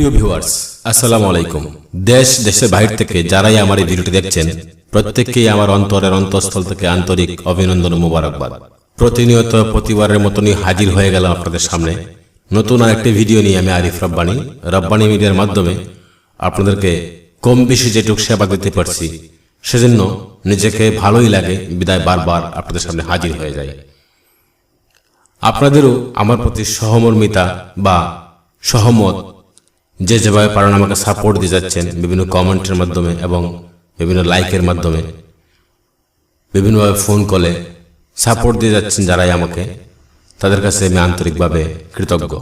প্রিয় ভিউয়ার্স আসসালামু আলাইকুম। দেশ, দেশের বাইরে থেকে যারাই আমার এই ভিডিওটি দেখছেন, প্রত্যেককেই আমার অন্তরের অন্তঃস্থল থেকে আন্তরিক অভিনন্দন ও মোবারকবাদ। প্রতিনিয়ত প্রতিবারের মতনই হাজির হয়ে গেলাম আপনাদের সামনে। নতুন আরেকটি ভিডিও নিয়ে আমি আরিফ রব্বানি। রব্বানি মিডিয়ার মাধ্যমে আপনাদেরকে কম বেশি যেটুক সেবা দিতে পারছি, সেজন্য নিজেকে ভালোই লাগে বিদায় বারবার আপনাদের সামনে হাজির হয়ে যায় আপনাদেরও আমার প্রতি সহমর্মিতা বা সহমত যে যেভাবে পারেন আমাকে সাপোর্ট দিয়ে যাচ্ছেন বিভিন্ন কমেন্টের মাধ্যমে এবং বিভিন্ন লাইকের মাধ্যমে, বিভিন্নভাবে ফোন কলে সাপোর্ট দিয়ে যাচ্ছেন যারাই আমাকে, তাদের কাছে আমি আন্তরিকভাবে কৃতজ্ঞ।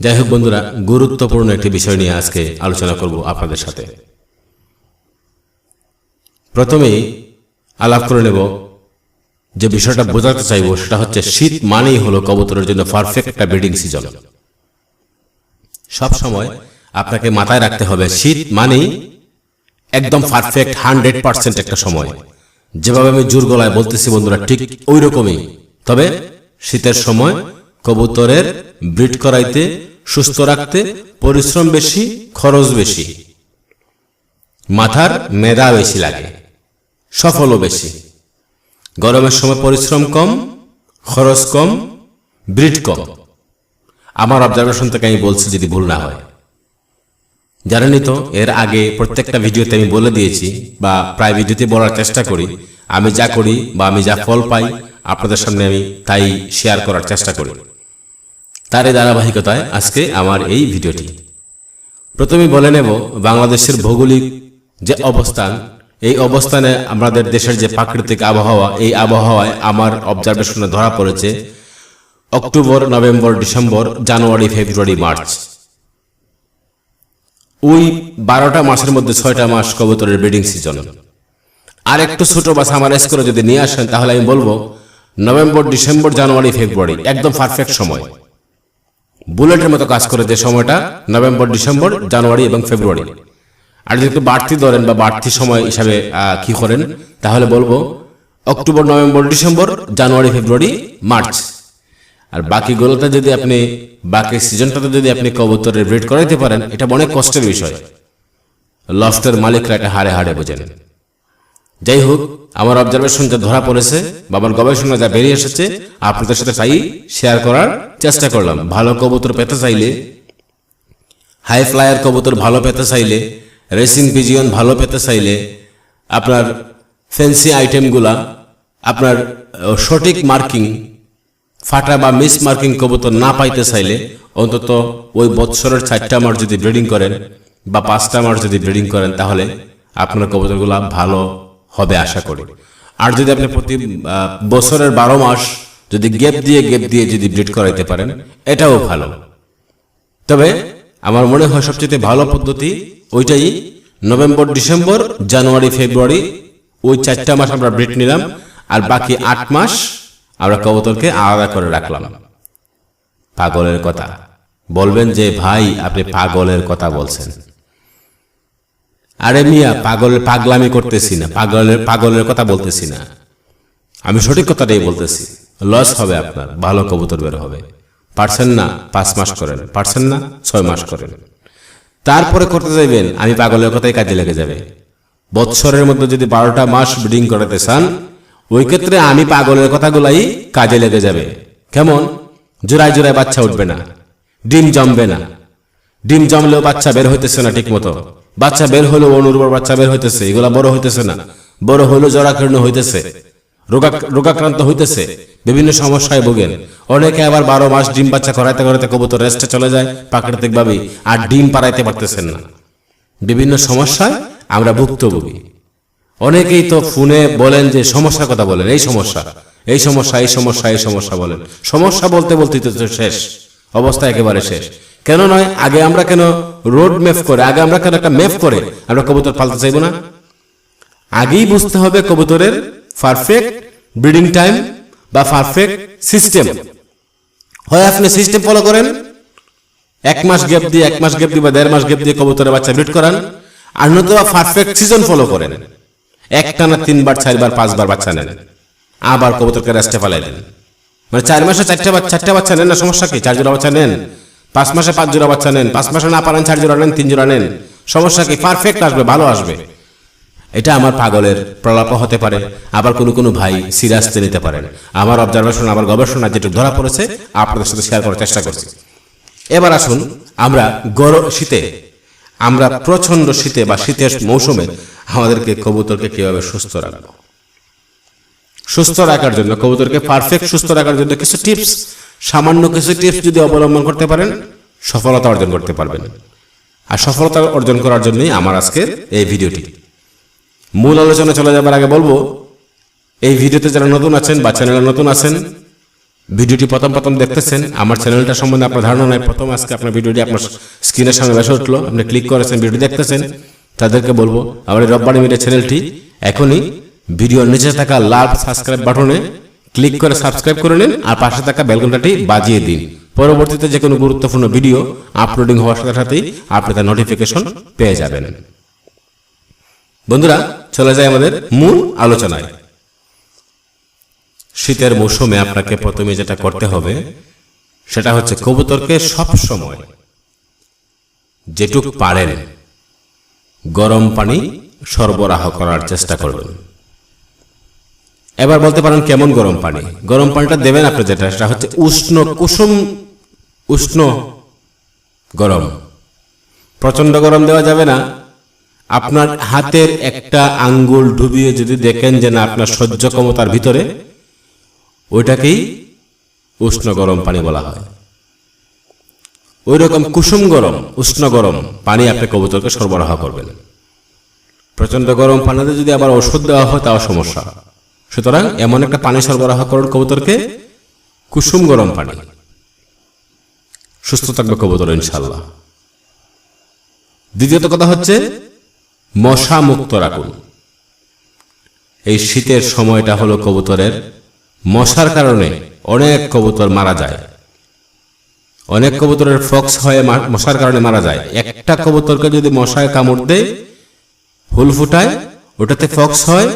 যাই হোক বন্ধুরা, গুরুত্বপূর্ণ একটি বিষয় নিয়ে আজকে আলোচনা করব আপনাদের সাথে। প্রথমেই আলাপ করে নেব যে বিষয়টা বোঝাতে চাইব, সেটা হচ্ছে শীত মানেই হলো কবুতরের জন্য পারফেক্ট একটা ব্রিডিং সিজন সব সময় আপনাকে মাথায় রাখতে হবে, শীত মানেই একদম পারফেক্ট হান্ড্রেড পার্সেন্ট একটা সময়। যেভাবে আমি জোর গলায় বলতেছি বন্ধুরা, ঠিক ওই রকমই তবে শীতের সময় কবুতরের ব্রিড করাইতে, সুস্থ রাখতে পরিশ্রম বেশি, খরচ বেশি। মাথার মেধা বেশি লাগে, সফলও বেশি। গরমের সময় পরিশ্রম কম, খরচ কম ব্রিড কম। আমার অবজারভেশন থেকে আমি বলছি যদি ভুল না হয়। জানেনই তো, এর আগে প্রত্যেকটা ভিডিওতে আমি বলে দিয়েছি বা প্রায় ভিডিওতে বলার চেষ্টা করি, আমি যা করি বা আমি যা ফল পাই আপনাদের সামনে আমি তাই শেয়ার করার চেষ্টা করি। তারই ধারাবাহিকতায় আজকে আমার এই ভিডিওটি। প্রথমে বলে নেব, বাংলাদেশের ভৌগোলিক যে অবস্থান, এই অবস্থানে আমাদের দেশের যে প্রাকৃতিক আবহাওয়া, এই আবহাওয়ায় আমার অবজারভেশনে ধরা পড়েছে October, November, December, January, February, March. ওই বারোটা মাসের মধ্যে ছয়টা মাস কবুতরের ব্রিডিং সিজন। আর একটু ছোট বা সামারাইজ করে যদি নিয়ে আসেন, তাহলে আমি বলব, নভেম্বর, ডিসেম্বর, জানুয়ারি, ফেব্রুয়ারি, একদম পারফেক্ট সময়। বুলেটের মতো কাজ করে যে সময়টা, নভেম্বর, ডিসেম্বর, জানুয়ারি এবং ফেব্রুয়ারি। আর যদি একটু বাড়তি ধরেন বা বাড়তি সময় হিসাবে কি করেন, তাহলে বলব, October, November, December, January, February, March. আর বাকি বাকিগুলোতে যদি আপনি, বাকি সিজনটাতে যদি আপনি কবুতরের ব্রিড করাইতে পারেন, এটা অনেক কষ্টের বিষয়। লফটের মালিকরা এটা হাড়ে হাড়ে বোঝেন। যাই হোক, আমার অবজারভেশন যা ধরা পড়েছে বাবার গবেষণা যা বেরিয়ে এসেছে, আপনাদের সাথে তাই শেয়ার করার চেষ্টা করলাম। ভালো কবুতর পেতে চাইলে হাই ফ্লায়ার কবুতর ভালো পেতে চাইলে রেসিং পিজিয়ন ভালো পেতে চাইলে, আপনার ফ্যান্সি আইটেমগুলা আপনার সঠিক মার্কিং ফাটা বা মিস মার্কিং কবুতর না পাইতে চাইলে অন্তত ওই বৎসরের চারটা মাস যদি ব্রিডিং করেন বা পাঁচটা মাস যদি ব্রিডিং করেন, তাহলে আপনার কবুতরগুলা ভালো হবে আশা করি। আর যদি আপনি প্রতি বছরের বারো মাস যদি গেপ দিয়ে গেপ দিয়ে যদি ব্রিড করাইতে পারেন, এটাও ভালো। তবে আমার মনে হয় সবচেয়ে ভালো পদ্ধতি ওইটাই, নভেম্বর, ডিসেম্বর, জানুয়ারি, ফেব্রুয়ারি ওই চারটা মাস আমরা ব্রিড নিলাম, আর বাকি আট মাস আমরা কবুতরকে আলাদা করে রাখলাম। পাগলের কথা। বলবেন যে, ভাই, আপনি পাগলের কথা বলছেন। আরে মিয়া পাগলের পাগলামি করতেছি না। পাগলের পাগলের কথা বলতেছি না। আমি সঠিক কথাটাই বলতেছি। লস হবে আপনার। ভালো কবুতর বের হবে। পারছেন না? পাঁচ মাস করেন। পারছেন না? ছয় মাস করেন। তারপরে করতে যাইবেন। আমি পাগলের কথাই কাজে লেগে যাবে। বৎসরের মধ্যে যদি বারোটা মাস ব্রিডিং করাতে চান ওই ক্ষেত্রে আমি পাগলের কথাগুলাই কাজে লেগে যাবে। কেমন? জোড়ায় জোড়ায় বাচ্চা উঠবে না। ডিম জমবে না। ডিম জমলেও বাচ্চা বের হইতেছে না ঠিক মতো বাচ্চা বের হলেও অনুর্বর বাচ্চা বের হইতেছে, এগুলা বড় হইতেছে না। বড় হলেও জরাকীর্ণ হইতেছে। রোগা- রোগাক্রান্ত হইতেছে। বিভিন্ন সমস্যায় ভোগেন। অনেকে আবার বারো মাস ডিম বাচ্চা করাইতে করাইতে কবুতর রেস্টে চলে যায় প্রাকৃতিক ভাবে আর ডিম পাড়াইতে পারতেছেন না। বিভিন্ন সমস্যায় আমরা ভুক্তভোগী। অনেকেই তো ফোনে বলেন যে সমস্যার কথা বলেন, এই সমস্যা এই সমস্যা এই সমস্যা এই সমস্যা বলেন। সমস্যা বলতে বলতে তো শেষ, অবস্থা একেবারে শেষ। কেন নয়, আগে আমরা কেন রোড ম্যাপ করে, আগে আমরা কেন একটা ম্যাপ করে, আমরা কবুতর পালতে চাইব না? আগেই বুঝতে হবে কবুতরের পারফেক্ট ব্রিডিং টাইম বা পারফেক্ট সিস্টেম হয় আপনি সিস্টেম ফলো করেন, এক মাস গ্যাপ দিয়ে, এক মাস গ্যাপ দিয়ে বা দেড় মাস গ্যাপ দিয়ে কবুতরের বাচ্চা ব্রিড করান, আর নতুবা পারফেক্ট সিজন ফলো করেন। একটানা তিনবার, চারবার, পাঁচবার বাচ্চা নেন। আবার কবুতরকে রেস্টে ফেলাইলেন মানে চার মাসে চারটা চারটা বাচ্চা নেন না, সমস্যা কি? চার জোড়া বাচ্চা নেন। পাঁচ মাসে পাঁচ জোড়া বাচ্চা নেন। পাঁচ মাসে না পারেন চার জোড়া নেন তিন জোড়া নেন। সমস্যা কি? পারফেক্ট আসবে, ভালো আসবে। এটা আমার পাগলের প্রলাপ হতে পারে। আবার কোনো কোনো ভাই সিরিয়াসতে নিতে পারেন। আমার অবজারভেশন আমার গবেষণা যেটুকু ধরা পড়েছে, আপনাদের সাথে শেয়ার করার চেষ্টা করছি। এবার আসুন আমরা গরম শীতে আমরা প্রচণ্ড শীতে বা শীতের মৌসুমে আমাদেরকে কবুতরকে কীভাবে সুস্থ রাখব? সুস্থ রাখার জন্য, কবুতরকে পারফেক্ট সুস্থ রাখার জন্য কিছু টিপস সামান্য কিছু টিপস যদি অবলম্বন করতে পারেন, সফলতা অর্জন করতে পারবেন। আর সফলতা অর্জন করার জন্যই আমার আজকের এই ভিডিওটি। মূল আলোচনা চলে যাবার আগে বলব, এই ভিডিওতে যারা নতুন আছেন বা চ্যানেলে নতুন আছেন ভিডিওটি প্রথম প্রথম দেখতেছেন, আমার চ্যানেলটা সম্বন্ধে আপনার ধারণা নাই। প্রথম আজকে আপনার ভিডিওটি আপনার স্ক্রিনের সামনে ভেসে উঠল, আপনি ক্লিক করেছেন ভিডিও দেখতেছেন, তাদেরকে বলব, আমার এই রব্বানি মিডিয়া চ্যানেলটি এখনই ভিডিওর নিচে থাকা লাল সাবস্ক্রাইব বাটনে ক্লিক করে সাবস্ক্রাইব করে নিন, আর পাশে থাকা বেলকনটাটি বাজিয়ে দিন। পরবর্তীতে যে কোনো গুরুত্বপূর্ণ ভিডিও আপলোডিং হওয়ার সাথে সাথেই আপনি তার নোটিফিকেশন পেয়ে যাবেন। বন্ধুরা, চলে যায় আমাদের মূল আলোচনায়। শীতের মৌসুমে আপনাকে প্রথমে যেটা করতে হবে, সেটা হচ্ছে কবুতরকে সব সময় যেটুক পারেন গরম পানি সরবরাহ করার চেষ্টা করবেন এবার বলতে পারেন কেমন গরম পানি? গরম পানিটা দেবেন আপনি যেটা, সেটা হচ্ছে উষ্ণ কুসুম, উষ্ণ গরম। প্রচণ্ড গরম দেওয়া যাবে না। আপনার হাতের একটা আঙ্গুল ডুবিয়ে যদি দেখেন যে না, আপনার সহ্য ক্ষমতার ভিতরে ওইটাকেই উষ্ণ গরম পানি বলা হয়। ওই রকম কুসুম গরম, উষ্ণ গরম পানি আপনি কবুতরকে সরবরাহ করবেন। প্রচণ্ড গরম পানিতে যদি আবার ওষুধ দেওয়া হয়, তাও সমস্যা। সুতরাং এমন একটা পানি সরবরাহ করুন কবুতরকে, কুসুম গরম পানি। সুস্থ থাকবে কবুতর ইনশাল্লাহ দ্বিতীয়ত কথা হচ্ছে মশা মুক্ত রাখুন। এই শীতের সময়টা হলো কবুতরের মশার কারণে অনেক কবুতর মারা যায়। অনেক কবুতরের ফক্স হয়ে মশার কারণে মারা যায়। একটা কবুতরকে যদি মশায় কামড় দেয়, ফুল ফুটায়, ওটাতে ফক্স হয়,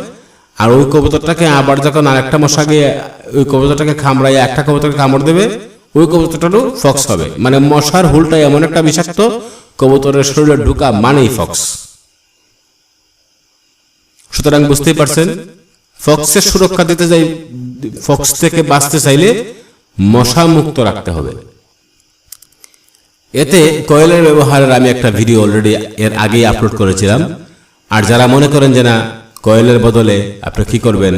আর ওই কবুতরটাকে আবার যখন আরেকটা মশা গিয়ে, ওই কবুতরটাকে কামড়ায় একটা কবুতরকে কামড় দেবে, ওই কবুতরটারও ফক্স হবে। মানে মশার হুলটা এমন একটা বিষাক্ত, কবুতরের শরীরে ঢুকা মানেই ফক্স। সুতরাং বুঝতেই পারছেন ফক্সের সুরক্ষা দিতে যাই ফক্স থেকে বাঁচতে চাইলে মশা মুক্ত রাখতে হবে। এতে কয়েলের ব্যবহারের আমি একটা ভিডিও অলরেডি এর আগেই আপলোড করেছিলাম। আর যারা মনে করেন যে না কয়েলের বদলে আপনি কি করবেন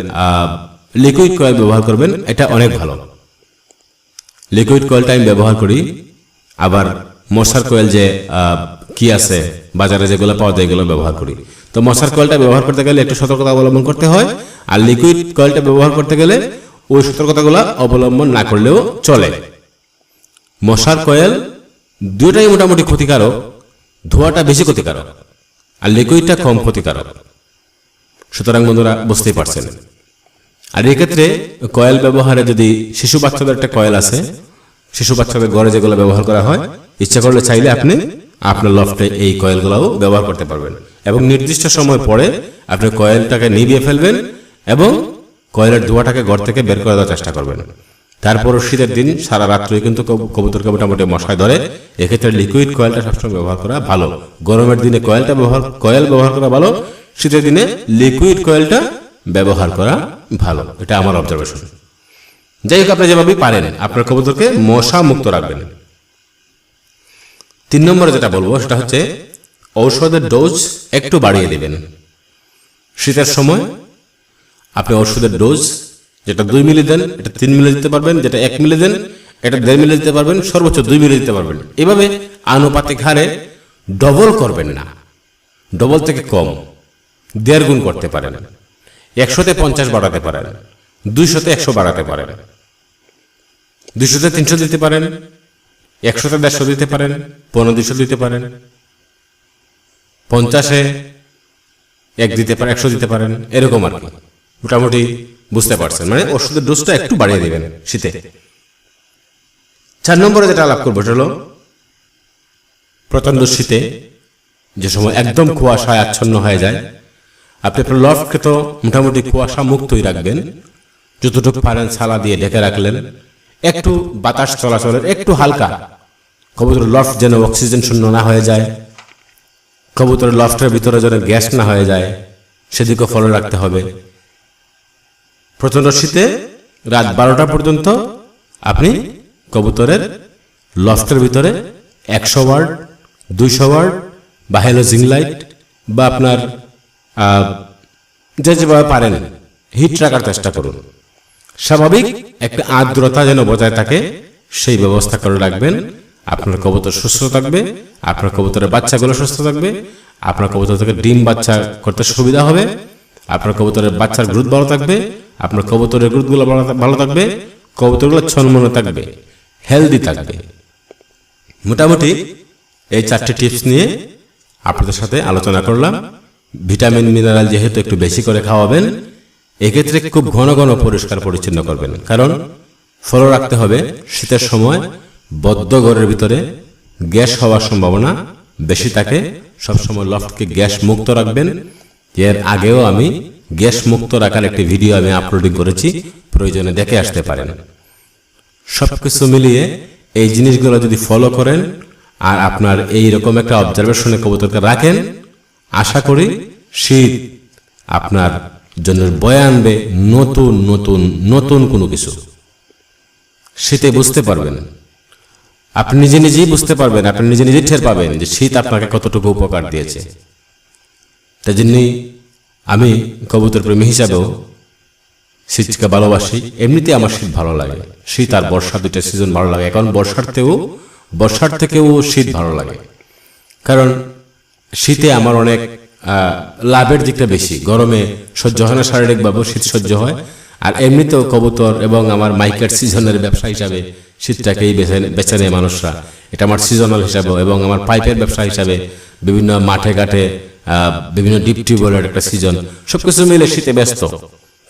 লিকুইড কয়েল ব্যবহার করবেন এটা অনেক ভালো। লিকুইড কয়েলটা আমি ব্যবহার করি। আবার মশার কয়েল যে কি আছে বাজারে যেগুলো পাওয়া যায় এগুলো ব্যবহার করি। তো মশার কয়েলটা ব্যবহার করতে গেলে একটু সতর্কতা অবলম্বন করতে হয়। আর লিকুইড কয়েলটা ব্যবহার করতে গেলে ওই সতর্কতাগুলো অবলম্বন না করলেও চলে। মশার কয়েল দুটাই মোটামুটি ক্ষতিকারক, ধোঁয়াটা বেশি ক্ষতিকারক, আর লিকুইডটা কম ক্ষতিকারক। সুতরাং বন্ধুরা, বুঝতেই পারছেন। আর এক্ষেত্রে কয়েল ব্যবহারে যদি শিশু বাচ্চাদের একটা কয়েল আছে, শিশু বাচ্চাদের ঘরে যেগুলো ব্যবহার করা হয়, ইচ্ছা করলে চাইলে আপনি আপনার লফটে এই কয়েলগুলোও ব্যবহার করতে পারবেন। এবং নির্দিষ্ট সময় পরে আপনি কয়েলটাকে নিভিয়ে ফেলবেন এবং কয়েলের ধোঁয়াটাকে ঘর থেকে বের করে দেওয়ার চেষ্টা করবেন। তারপর শীতের দিন সারা রাত্রে কিন্তু কব- কবুতরকে মোটামুটি মশায় ধরে। এক্ষেত্রে লিকুইড কয়েলটা সবসময় ব্যবহার করা ভালো। গরমের দিনে কয়েলটা ব্যবহার কয়েল ব্যবহার করা ভালো। শীতের দিনে লিকুইড কয়েলটা ব্যবহার করা ভালো। এটা আমার অবজারভেশন যাই হোক, আপনি যেভাবেই পারেন, আপনার কবুতরকে মশা মুক্ত রাখবেন। তিন নম্বরে যেটা বলব, সেটা হচ্ছে ঔষধের ডোজ একটু বাড়িয়ে দেবেন। শীতের সময় আপনি ওষুধের ডোজ, যেটা দুই মিলি দেন, এটা তিন মিলি দিতে পারবেন, যেটা এক মিলি দেন, এটা দেড় মিলি দিতে পারবেন, সর্বোচ্চ দুই মিলি দিতে পারবেন। এভাবে আনুপাতিক হারে ডবল করবেন না। ডবল থেকে কম, দেড় গুণ করতে পারেন। একশোতে পঞ্চাশ বাড়াতে পারেন, দুইশোতে একশো বাড়াতে পারেন, দুইশোতে তিনশো দিতে পারেন, একশোতে দেড়শো দিতে পারেন, পনেরো দুশো দিতে পারেন, পঞ্চাশে এক দিতে পারেন, একশো দিতে পারেন, এরকম আর কি। মোটামুটি বুঝতে পারছেন। মানে ওষুধের ডোজটা একটু বাড়িয়ে দেবেন শীতে। চার নম্বরে যেটা লাভ করব সেটা হলো, প্রচণ্ড শীতে যে সময় একদম কুয়াশায় আচ্ছন্ন হয়ে যায়, আপনি আপনার লফটকে তো মোটামুটি কুয়াশা মুক্তই রাখবেন। যতটুকু পারেন ছালা দিয়ে ঢেকে রাখলেন। একটু বাতাস চলাচলের একটু হালকা। কবুতরের লফট যেন অক্সিজেন শূন্য না হয়ে যায়। কবুতরের লফটের ভিতরে যেন গ্যাস না হয়ে যায়। সেদিকেও ফলো রাখতে হবে। প্রচণ্ড শীতে রাত বারোটা পর্যন্ত আপনি কবুতরের লফটের ভিতরে একশো ওয়ার্ড, দুইশো ওয়ার্ড বা হ্যালোজিং লাইট বা আপনার যে যেভাবে পারেন হিট রাখার চেষ্টা করুন। স্বাভাবিক একটা আর্দ্রতা যেন বজায় থাকে, সেই ব্যবস্থা করে রাখবেন। আপনার কবুতর সুস্থ থাকবে, আপনার কবুতরের বাচ্চাগুলো সুস্থ থাকবে, আপনার কবুতর থেকে ডিম বাচ্চা করতে সুবিধা হবে। আপনার কবুতরের বাচ্চার গ্রুথ ভালো থাকবে, আপনার কবুতরের গ্রুথগুলো ভালো থাকবে, কবুতরগুলো ছনমনে থাকবে হেলদি থাকবে। মোটামুটি এই চারটি টিপস নিয়ে আপনাদের সাথে আলোচনা করলাম। ভিটামিন মিনারেল যেহেতু একটু বেশি করে খাওয়াবেন, এক্ষেত্রে খুব ঘন ঘন পরিষ্কার পরিচ্ছন্ন করবেন। কারণ ফলো রাখতে হবে, শীতের সময় বদ্ধ ঘরের ভিতরে গ্যাস হওয়ার সম্ভাবনা বেশি থাকে। সবসময় লফটকে গ্যাস মুক্ত রাখবেন। এর আগেও আমি গ্যাস মুক্ত রাখার একটি ভিডিও আমি আপলোডিং করেছি, প্রয়োজনে দেখে আসতে পারেন। সবকিছু মিলিয়ে এই জিনিসগুলো যদি ফলো করেন আর আপনার এই রকম একটা অবজারভেশনে কবুতরকে রাখেন, আশা করি শীত আপনার জন্য বয়ে আনবে নতুন নতুন নতুন কোনো কিছু। শীতে বুঝতে পারবেন। আপনি নিজে নিজেই বুঝতে পারবেন, আপনি নিজে নিজেই টের পাবেন যে শীত আপনাকে কতটুকু উপকার দিয়েছে। তাই জন্যই আমি কবুতর প্রেমী হিসাবেও শীতকে ভালোবাসি। এমনিতে আমার শীত ভালো লাগে। শীত আর বর্ষা দুইটা সিজন ভালো লাগে। এখন বর্ষার থেকেও বর্ষার থেকেও শীত ভালো লাগে। কারণ শীতে আমার অনেক লাভের দিকটা বেশি। গরমে সহ্য হয় না, শারীরিকভাবেও শীত সহ্য হয়। আর এমনিতেও কবুতর এবং আমার মাইকের সিজনের ব্যবসা হিসাবে শীতটাকেই বেছে বেছে নেয় মানুষরা। এটা আমার সিজনাল হিসাবেও এবং আমার পাইপের ব্যবসা হিসাবে বিভিন্ন মাঠে ঘাটে বিভিন্ন ডিপ টিউবওয়েলের একটা সিজন সবকিছু মিলে শীতে ব্যস্ত।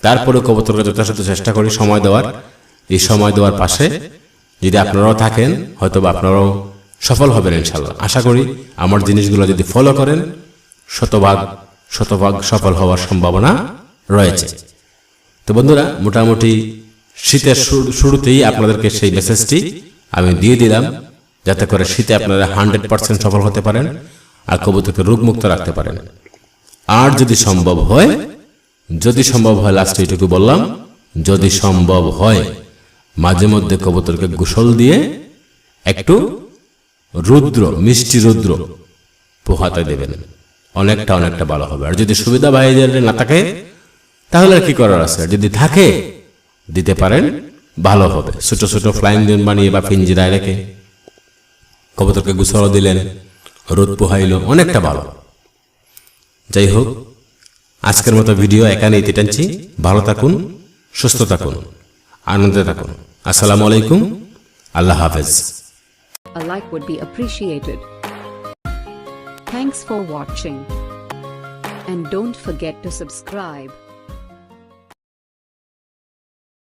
তারপরে কবুতরকে যথাযথ চেষ্টা করি সময় দেওয়ার। এই সময় দেওয়ার পাশে যদি আপনারাও থাকেন হয়তো বা আপনারাও সফল হবেন ইনশাল্লাহ আশা করি আমার জিনিসগুলো যদি ফলো করেন, শতভাগ শতভাগ সফল হওয়ার সম্ভাবনা রয়েছে। তো বন্ধুরা, মোটামুটি শীতের শুরু- শুরুতেই আপনাদেরকে সেই মেসেজটি আমি দিয়ে দিলাম, যাতে করে শীতে আপনারা হান্ড্রেড পার্সেন্ট সফল হতে পারেন। আর কবুতরকে রোগমুক্ত রাখতে পারেন। আর যদি সম্ভব হয়, যদি সম্ভব হয় লাস্টে এটুকু বললাম, যদি সম্ভব হয়, মাঝে মধ্যে কবুতরকে গোসল দিয়ে একটু রুদ্র, মিষ্টি রুদ্র পোহাতে দেবেন। অনেকটা অনেকটা ভালো হবে। আর যদি সুবিধা ভাইদের না থাকে, তাহলে কি করার আছে? যদি থাকে, দিতে পারেন, ভালো হবে। ছোট ছোট ফ্লাইং বানিয়ে বা পিঞ্জিরায় রেখে কবুতরকে গোসল দিলেন। রোদ পোহাইল অনেকটা ভালো যাই হোক আজকের মতো ভিডিও এখানেই টানছি ভালো থাকুন, সুস্থ থাকুন, আনন্দে থাকুন আসসালামু আলাইকুম, আল্লাহ হাফেজ A like would be appreciated. Thanks for watching. And don't forget to subscribe.